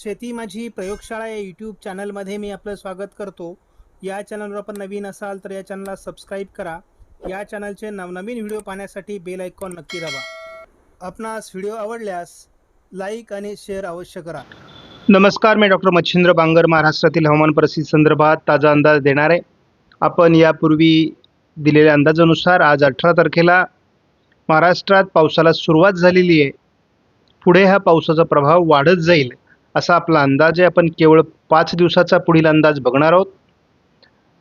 शेती माझी प्रयोगशाळा या यूट्यूब चॅनलमध्ये मी आपलं स्वागत करतो. या चॅनलवर आपण नवीन असाल तर या चॅनलला सबस्क्राईब करा. या चॅनलचे नवनवीन व्हिडिओ पाहण्यासाठी बेल आयकॉन नक्की दाबा. आपणास व्हिडिओ आवडल्यास लाईक आणि शेअर अवश्य करा. नमस्कार मी डॉक्टर मच्छिंद्र बांगर महाराष्ट्रातील हवामान परिस्थिती संदर्भात ताजा अंदाज देणार आहे. आपण यापूर्वी दिलेल्या अंदाजानुसार आज अठरा तारखेला महाराष्ट्रात पावसाला सुरुवात झालेली आहे. पुढे हा पावसाचा प्रभाव वाढत जाईल. असा आपला अंदाज आहे. आपण केवळ पाच दिवसाचा पुढील अंदाज बघणार आहोत.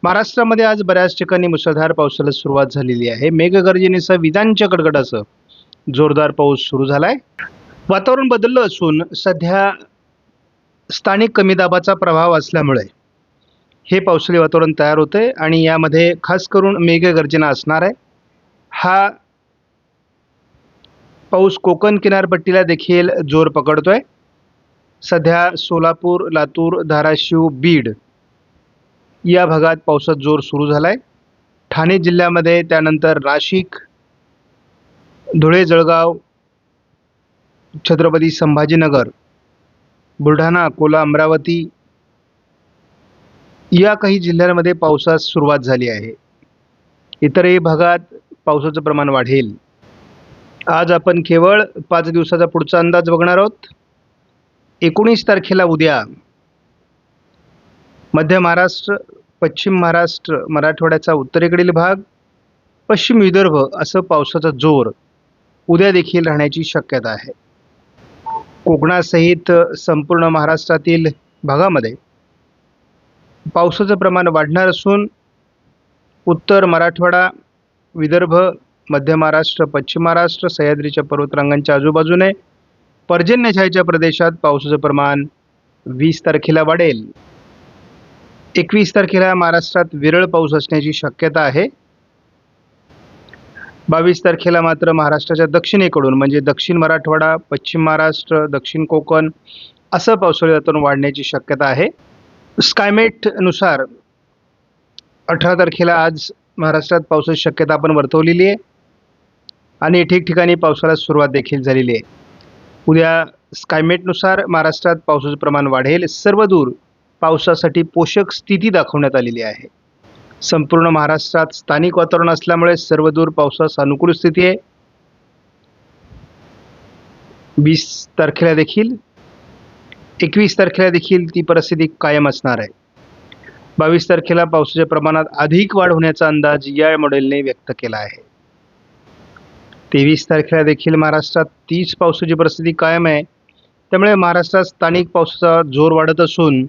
महाराष्ट्रामध्ये आज बऱ्याच ठिकाणी मुसळधार पावसाला सुरुवात झालेली आहे. मेघगर्जनेसह विजांच्या कडकडासह जोरदार पाऊस सुरू झालाय. वातावरण बदललं असून सध्या स्थानिक कमी दाबाचा प्रभाव असल्यामुळे हे पावसाळी वातावरण तयार होते आणि यामध्ये खास करून मेघगर्जना असणार आहे. हा पाऊस कोकण किनारपट्टीला देखील जोर पकडतोय. सध्या सोलापूर लातूर धाराशिव बीड या भागात पावसात जोर सुरू झालाय. ठाणे जिल्ह्यामध्ये त्यानंतर नाशिक धुळे जळगाव छत्रपती संभाजीनगर बुलढाणा अकोला अमरावती या काही जिल्ह्यांमध्ये पावसास सुरुवात झाली आहे. इतरही भागात पावसाचं प्रमाण वाढेल. आज आपण केवळ पाच दिवसाचा पुढचा अंदाज बघणार आहोत. एकोणीस तारखेला उद्या मध्य महाराष्ट्र पश्चिम महाराष्ट्र मराठवाड्याचा उत्तरेकडील भाग पश्चिम विदर्भ असं पावसाचा जोर उद्या देखील राहण्याची शक्यता आहे. कोकणासहित संपूर्ण महाराष्ट्रातील भागामध्ये पावसाचं प्रमाण वाढणार असून उत्तर मराठवाडा विदर्भ मध्य महाराष्ट्र पश्चिम महाराष्ट्र सह्याद्रीच्या पर्वतरांगांच्या आजूबाजूने पर्जन्यछायेच्या प्रदेशात पावसाचं प्रमाण वीस तारखेला वाढेल. एकवीस तारखेला महाराष्ट्रात विरळ पाऊस असण्याची शक्यता आहे. बावीस तारखेला मात्र महाराष्ट्राच्या दक्षिणेकडून म्हणजे दक्षिण मराठवाडा पश्चिम महाराष्ट्र दक्षिण कोकण असं पावसाळी वातावरण वाढण्याची शक्यता आहे. स्कायमेटनुसार अठरा तारखेला आज महाराष्ट्रात पावसाची शक्यता आपण वर्तवलेली आहे. आणि ठिकठिकाणी पावसाला सुरुवात देखील झालेली आहे. उद्या स्कायमेटनुसार महाराष्ट्रात पावसाचं प्रमाण वाढेल. सर्वदूर पावसासाठी पोषक स्थिती दाखवण्यात आलेली आहे. संपूर्ण महाराष्ट्रात स्थानिक वातावरण असल्यामुळे सर्वदूर पावसास अनुकूल स्थिती आहे. वीस तारखेला देखील एकवीस तारखेला देखील ती परिस्थिती कायम असणार आहे. बावीस तारखेला पावसाच्या प्रमाणात अधिक वाढ होण्याचा अंदाज या मॉडेलने व्यक्त केला आहे. तेवीस तारखेला देखील महाराष्ट्रात तीच पावसाची परिस्थिती कायम आहे. त्यामुळे महाराष्ट्रात स्थानिक पावसाचा जोर वाढत असून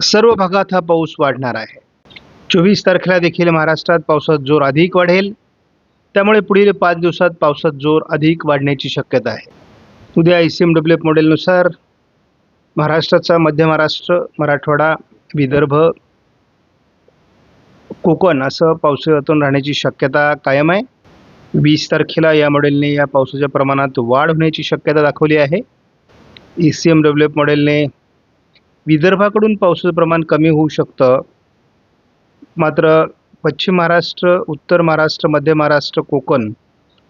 सर्व भागात हा पाऊस वाढणार आहे. चोवीस तारखेला देखील महाराष्ट्रात पावसाचा जोर अधिक वाढेल. त्यामुळे पुढील पाच दिवसात पावसात जोर अधिक वाढण्याची शक्यता आहे. उद्या I C M W F मॉडेलनुसार महाराष्ट्राचा मध्य महाराष्ट्र मराठवाडा विदर्भ कोकण असं पावसातून राहण्याची शक्यता कायम आहे. वीस तारखेला या मॉडेलने या पावसाच्या प्रमाणात वाढ होण्याची शक्यता दाखवली आहे. E C M W F मॉडेलने विदर्भाकडून पावसाचं प्रमाण कमी होऊ शकतं. मात्र पश्चिम महाराष्ट्र उत्तर महाराष्ट्र मध्य महाराष्ट्र कोकण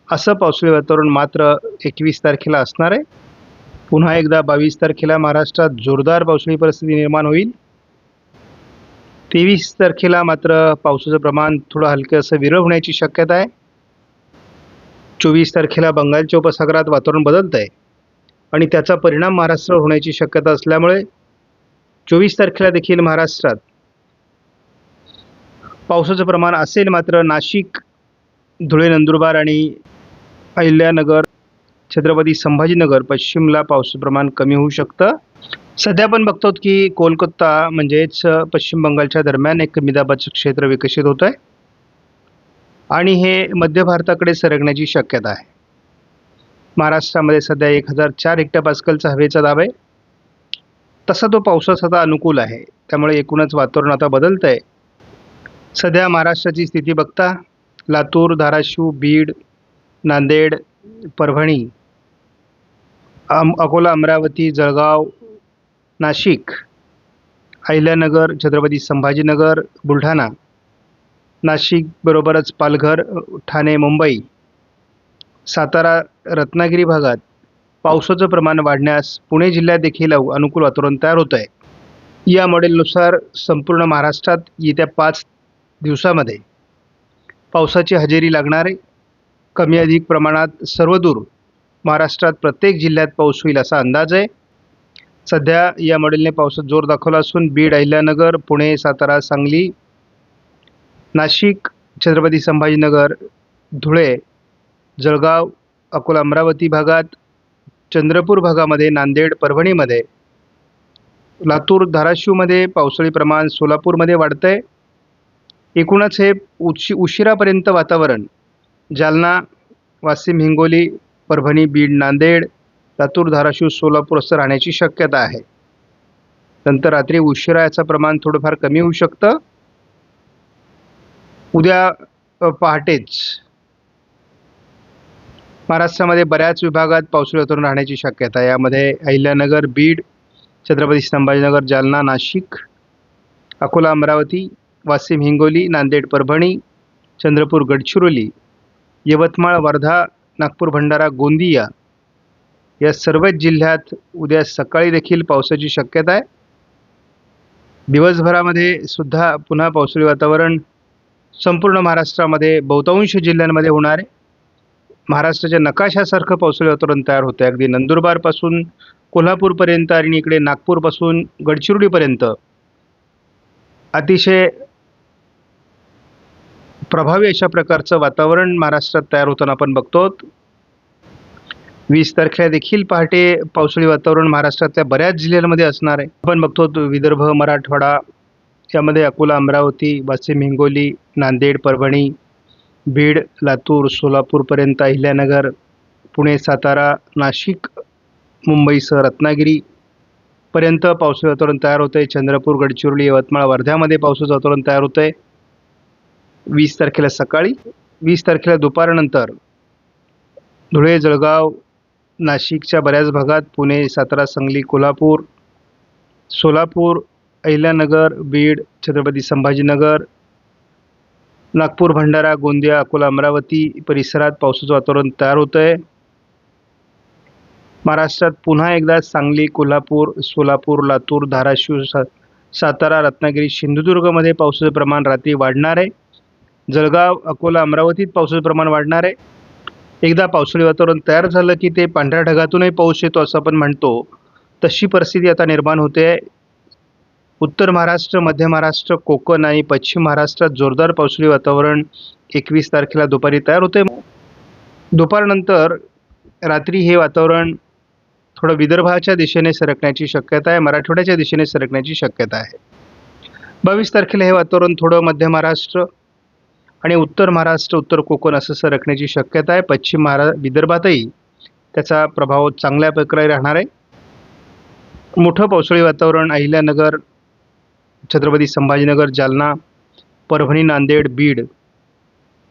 असं पावसाळी वातावरण मात्र एकवीस तारखेला असणार आहे. पुन्हा एकदा बावीस तारखेला महाराष्ट्रात जोरदार पावसाळी परिस्थिती निर्माण होईल. तेवीस तारखेला मात्र पावसाचं प्रमाण थोडं हलकं असं विरळ होण्याची शक्यता आहे. चोवीस तारखेला बंगालच्या उपसागरात वातावरण बदलतं आहे आणि त्याचा परिणाम महाराष्ट्रावर होण्याची शक्यता असल्यामुळे चोवीस तारखेला देखील महाराष्ट्रात पावसाचं प्रमाण असेल मात्र नाशिक धुळे नंदुरबार आणि अहिल्यानगर छत्रपती संभाजीनगर पश्चिमला पावसाचं प्रमाण कमी होऊ शकतं. सध्या आपण बघतो की कोलकाता म्हणजेच पश्चिम बंगालच्या दरम्यान एक कमी दाबाचं क्षेत्र विकसित होत आहे आणि हे मध्य भारताकडे सरकण्याची शक्यता आहे. महाराष्ट्रामध्ये सध्या एक हजार चार हेक्टर पास्कलचा हवेचा दाब आहे. तसा तो पावसास आता अनुकूल आहे. त्यामुळे एकूणच वातावरण आता बदलतं आहे. सध्या महाराष्ट्राची स्थिती बघता लातूर धाराशिव बीड नांदेड परभणी अम अकोला अमरावती जळगाव नाशिक अहिल्यानगर छत्रपती संभाजीनगर बुलढाणा नाशिक बरोबरच पालघर ठाणे मुंबई. सातारा रत्नागिरी भागात पावसाचं प्रमाण वाढण्यास पुणे जिल्ह्यात देखील अनुकूल वातावरण तयार होत आहे या मॉडेलनुसार संपूर्ण महाराष्ट्रात येत्या पाच दिवसामध्ये पावसाची हजेरी लागणार आहे कमी अधिक प्रमाणात सर्वदूर महाराष्ट्रात प्रत्येक जिल्ह्यात पाऊस होईल असा अंदाज आहे. सध्या या मॉडेलने पावसात जोर दाखवला असून बीड अहिल्यानगर पुणे सातारा सांगली नाशिक छत्रपती संभाजीनगर धुळे जळगाव अकोला अमरावती भागात चंद्रपूर भागामध्ये नांदेड परभणीमध्ये लातूर धाराशिवमध्ये पावसाळी प्रमाण सोलापूरमध्ये वाढतं आहे एकूणच हे उशी उशिरापर्यंत वातावरण जालना वाशिम हिंगोली परभणी बीड नांदेड लातूर धाराशिव सोलापूर असं राहण्याची शक्यता आहे. नंतर रात्री उशिरा याचं प्रमाण थोडंफार कमी होऊ शकतं. उद्या पहाटेच. महाराष्ट्रामध्ये बऱ्याच विभागात पावसाळी उतरून राहण्याची शक्यता आहे. यामध्ये अहिल्यानगर बीड छत्रपती संभाजीनगर जालना नाशिक अकोला अमरावती वाशिम हिंगोली नांदेड परभणी चंद्रपूर गडचिरोली यवतमाळ वर्धा नागपूर भंडारा गोंदिया या सर्वच जिल्ह्यात उद्या सकाळी देखील पावसाची शक्यता आहे. दिवसभरामध्ये सुद्धा पुन्हा पावसाळी वातावरण संपूर्ण महाराष्ट्रामध्ये बहुतांश जिल्ह्यांमध्ये होणार आहे. महाराष्ट्राच्या नकाशासारखं पावसाळी वातावरण तयार होतं अगदी नंदुरबारपासून कोल्हापूरपर्यंत आणि इकडे नागपूरपासून गडचिरोलीपर्यंत अतिशय प्रभावी अशा प्रकारचं वातावरण महाराष्ट्रात तयार होताना आपण बघतो वीस तारखेला देखील पहाटे पावसाळी वातावरण महाराष्ट्रातल्या बऱ्याच जिल्ह्यांमध्ये असणार आहे. आपण बघतो विदर्भ मराठवाडा यामध्ये अकोला अमरावती वाशिम हिंगोली नांदेड परभणी बीड लातूर सोलापूरपर्यंत अहिल्यानगर पुणे सातारा नाशिक मुंबईसह रत्नागिरी पर्यंत वातावरण तयार होतं आहे चंद्रपूर गडचिरोली यवतमाळ वर्ध्यामध्ये पावसाचं वातावरण तयार होतं आहे वीस तारखेला सकाळी वीस तारखेला दुपारनंतर धुळे जळगाव नाशिकच्या बऱ्याच भागात पुणे सातारा सांगली कोल्हापूर सोलापूर अहिल्यानगर बीड छत्रपती संभाजीनगर नागपूर भंडारा गोंदिया अकोला अमरावती परिसरात पावसाचं वातावरण तयार होतं आहे महाराष्ट्रात पुन्हा एकदा सांगली कोल्हापूर सोलापूर लातूर धाराशिव सा सातारा रत्नागिरी सिंधुदुर्गमध्ये पावसाचं प्रमाण रात्री वाढणार आहे. जळगाव अकोला अमरावतीत पावसाचं प्रमाण वाढणार आहे. एकदा पावसाळी वातावरण तयार झालं की ते पांढऱ्या ढगातूनही पाऊस येतो असं आपण म्हणतो. तशी परिस्थिती आता निर्माण होते आहे. उत्तर महाराष्ट्र मध्य महाराष्ट्र कोकण आणि पश्चिम महाराष्ट्रात जोरदार पावसाळी वातावरण एकवीस तारखेला दुपारी तयार होते. दुपारनंतर रात्री हे वातावरण थोडं विदर्भाच्या दिशेने सरकण्याची शक्यता आहे मराठवाड्याच्या दिशेने सरकण्याची शक्यता आहे. बावीस तारखेला हे वातावरण थोडं मध्य महाराष्ट्र आणि उत्तर महाराष्ट्र उत्तर कोकण असं सरकण्याची शक्यता आहे. पश्चिम महारा विदर्भातही त्याचा प्रभाव चांगल्या प्रकारे राहणार आहे. मोठं पावसाळी वातावरण अहिल्यानगर छत्रपती संभाजीनगर जालना परभणी नांदेड बीड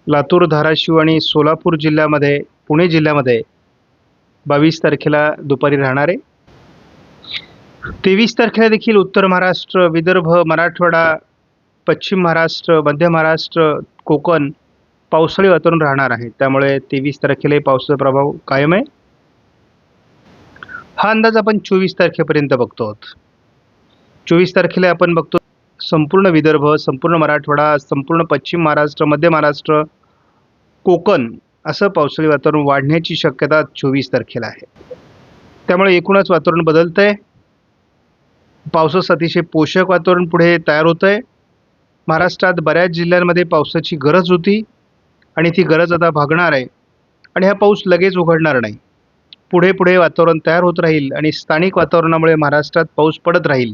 लातूर धाराशिव आणि सोलापूर जिल्ह्यामध्ये पुणे जिल्ह्यामध्ये बावीस तारखेला दुपारी राहणार. आहे तेवीस तारखेला देखील उत्तर महाराष्ट्र विदर्भ मराठवाडा पश्चिम महाराष्ट्र मध्य महाराष्ट्र कोकण पावसाळी वातावरण राहणार आहे. त्यामुळे तेवीस तारखेलाही पावसाचा प्रभाव कायम आहे. हा अंदाज आपण चोवीस तारखेपर्यंत बघतो आहोत. चोवीस तारखेला आपण बघतो संपूर्ण विदर्भ संपूर्ण मराठवाडा संपूर्ण पश्चिम महाराष्ट्र मध्य महाराष्ट्र कोकण असं पावसाळी वातावरण वाढण्याची शक्यता चोवीस तारखेला आहे. त्यामुळे एकूणच वातावरण बदलतं आहे पावसाचं अतिशय पोषक वातावरण पुढे तयार होतं आहे महाराष्ट्रात बऱ्याच जिल्ह्यांमध्ये पावसाची गरज होती आणि ती गरज आता भागणार आहे आणि हा पाऊस लगेच उघडणार नाही. पुढे पुढे वातावरण तयार होत राहील आणि स्थानिक वातावरणामुळे महाराष्ट्रात पाऊस पडत राहील.